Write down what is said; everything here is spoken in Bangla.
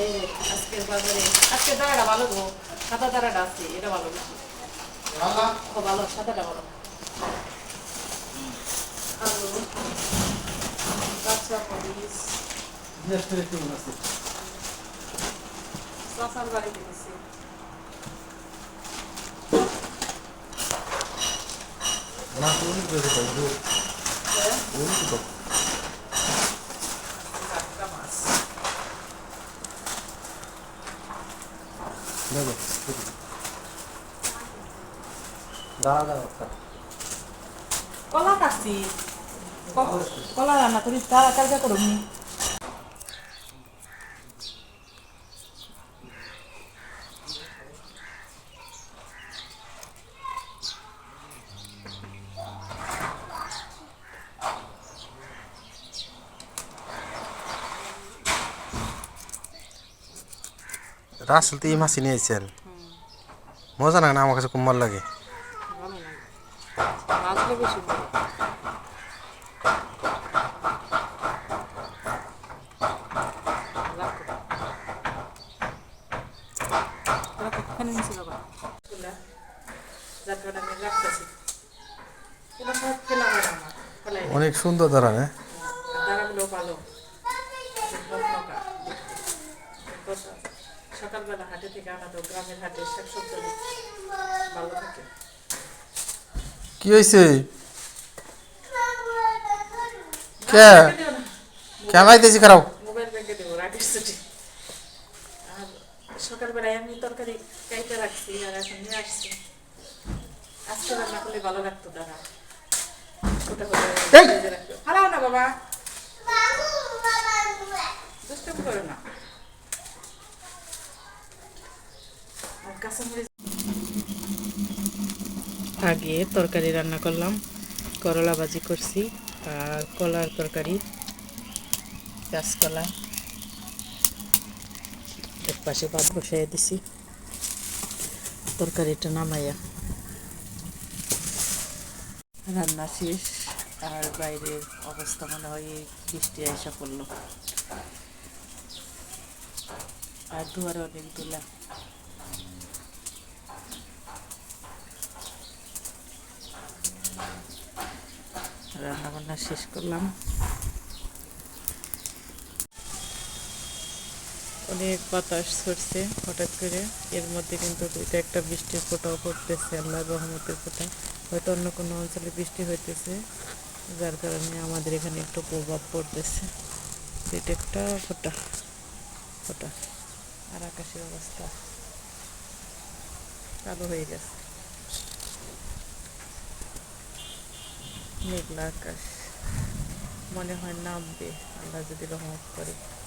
এই আজকের বাজারে আজকে দাঁড়াটা ভালো গো। সাদা দাঁড়াটা আছে এটা ভালো বেশি ভালো? সাদাটা ভালো। আলু কাঁচা মরিচ। শশার বাড়িতে দিছি হ্যাঁ? টাটকা দাঁড়া দাঁড়া কলা কাটছি। ক- কলা রান্না করি তাড়াতাড়ি করুন। রাসেল তো এই মাছই নিয়েছেন মজা না আমার কাছে ভালো লাগে। অনেক সুন্দর দাঁড়া হ্যাঁ। সকালবেলা হাটে থেকে আনা তো গ্রামের হাটে শাকসবজি ভালো থাকে। কি হয়েছে কে? কেমাইতেছি খারাপ? মোবাইল ব্যাংকে দেবো রাগের ছুটি। আর সকালবেলায় আমি তরকারি কাইতে রাখছি আর এখন নিয়ে আসছি। আজকে রান্না করলে ভালো লাগতো দাদা! হারাও না বাবা। দুষ্টুমি করো না। আগে তরকারি রান্না করলাম, করলা ভাজি করছি, আর কলার তরকারি কাঁচকলা এক পাশে ভাত বসাই দিছি। তরকারিটা নামাইয়া। রান্না শেষ, আর বাইরের অবস্থা মনে হয় বৃষ্টি আইসা পড়ল। আর দুয়ারে অনেক দোলা রান্না শেষ করলাম। অনেক বাতাস ছড়ছে হঠাৎ করে। এর মধ্যে কিন্তু এটা একটা বৃষ্টির ফোটাও পড়তেছে আল্লাহ রহমতের ফোটা। হয়তো অন্য কোনো অঞ্চলে বৃষ্টি হইতেছে, যার কারণে আমাদের এখানে একটু প্রভাব পড়তেছে। এটা একটা ফোটা ফোটা। আর আকাশের অবস্থা কালো হয়ে গেছে। মেঘলা আকাশ। মনে হয় নামবে আল্লাহ যদি রহমত করে।